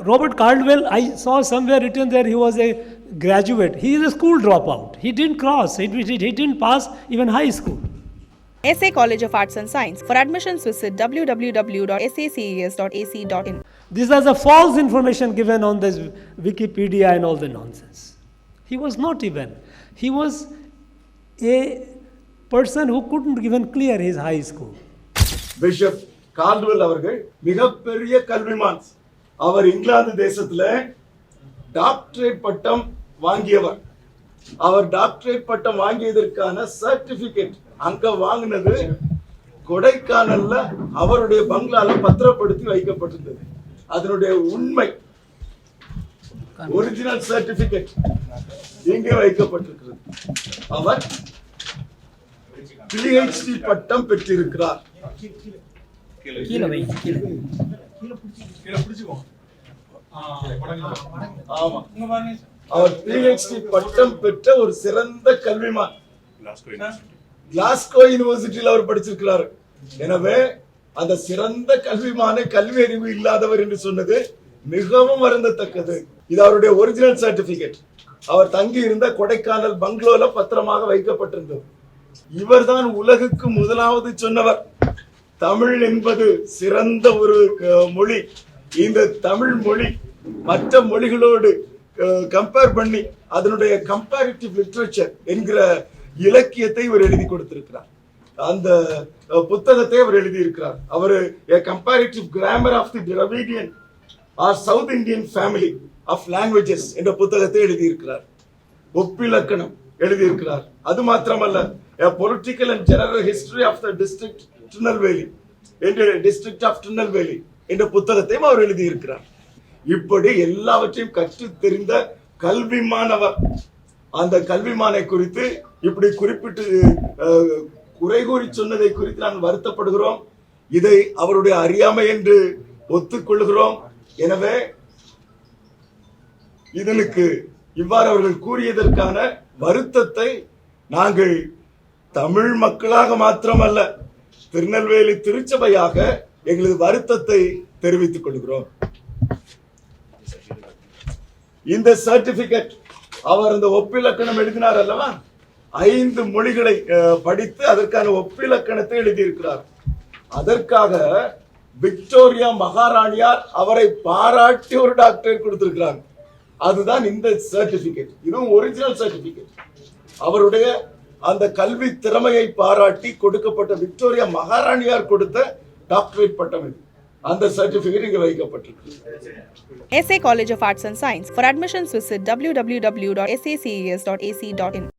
Robert Caldwell, I saw somewhere written there he was a graduate. He is a school dropout. He didn't cross, he, he, he didn't pass even high school. SA College of Arts and Science. For admissions, visit www.saces.ac.in. This was a false information given on this Wikipedia and all the nonsense. He was not even. He was a person who couldn't even clear his high school. Bishop Caldwell அவர்கள் மிகப்பெரிய கல்விமான் அவர் இங்கிலாந்து தேசத்துல doctorate பட்டம் வாங்கியவர். அவர் doctorate பட்டம் வாங்கியதற்கான certificate அங்க வாங்கினது கொடைக்கானல்ல அவருடைய பங்களால பத்திரப்படுத்தி வைக்கப்பட்டிருந்தது. அதனுடைய உண்மை ஒரிஜினல் சர்டிபிகேட் இங்கே வைக்கப்பட்டிருக்கிறது. அவர் பிஹெச்டி பட்டம் பெற்றிருக்கிறார். அவர் பிஹெச்டி பட்டம் பெற்ற ஒரு சிறந்த கல்விமான். கிளாஸ்கோ யூனிவர்சிட்டியில் அவர் படிச்சிருக்கிறார். எனவே அந்த சிறந்த கல்விமானை கல்வி அறிவு இல்லாதவர் என்று சொன்னது மிகவும் வருந்தத்தக்கது. இது அவருடைய ஒரிஜினல் சர்டிபிகேட் அவர் தங்கி இருந்த கொடைக்கானல் பங்களோல பத்திரமாக வைக்கப்பட்டிருந்தது. இவர்தான் உலகுக்கு முதலாவது சொன்னவர். தமிழ் என்பது சிறந்த ஒரு மொழி. இந்த தமிழ் மொழி மற்ற மொழிகளோடு கம்பேர் பண்ணி அதனுடைய கம்பேரிட்டிவ் லிட்ரேச்சர் என்கிற இலக்கியத்தை இவர் எழுதி கொடுத்திருக்கிறார். அந்த புத்தகத்தை அவர் எழுதியிருக்கிறார். அவர் comparative grammar of the Dravidian or South Indian family of languages என்ற புத்தகத்தை எழுதியிருக்கிறார். ஒப்பிலக்கணம் எழுதியிருக்கிறார். அது மாத்திரமல்ல political and general history of the district Tirunelveli என்ற டிஸ்ட்ரிக்ட் ஆஃப் திருநெல்வேலி என்ற புத்தகத்தையும் அவர் எழுதியிருக்கிறார். இப்படி எல்லாவற்றையும் கற்று தெரிந்த கல்விமானவர் அந்த கல்விமானை குறித்து இப்படி குறிப்பிட்டு குறை கூறி சொன்னதை குறித்து நாங்கள் வருத்தப்படுகிறோம். இதை அவருடைய அறியாமை என்று ஒத்துக்கொள்கிறோம். எனவே இதனுக்கு இவ்வாறு அவர்கள் கூறியதற்கான வருத்தத்தை நாங்கள் தமிழ் மக்களாக மாத்திரமல்ல திருநெல்வேலி திருச்சபையாக எங்களது வருத்தத்தை தெரிவித்துக் கொள்கிறோம். இந்த சர்டிபிகேட் அவர் இந்த ஒப்பிலக்கணம் எழுதினார் அல்லவா? ஐந்து மொழிகளை படித்து அதற்கான ஒப்பிலக்கணத்தை எழுதியிருக்கிறார். அதற்காக விக்டோரியா மகாராணியார் அவரை பாராட்டி ஒரு டாக்டரேட் கொடுத்திருக்கிறாங்க. அதுதான் இந்த சர்டிபிகேட் இதுவும் ஒரிஜினல் சர்டிபிகேட் அவருடைய அந்த கல்வி திறமையை பாராட்டி கொடுக்கப்பட்ட விக்டோரியா மகாராணியார் கொடுத்த டாக்டரேட் பட்டம் இது. அந்த சர்டிபிகேட் இங்கே வைக்கப்பட்டிருக்கு. SA college of arts and science for admissions visit W W W dot SACS dot AC dot in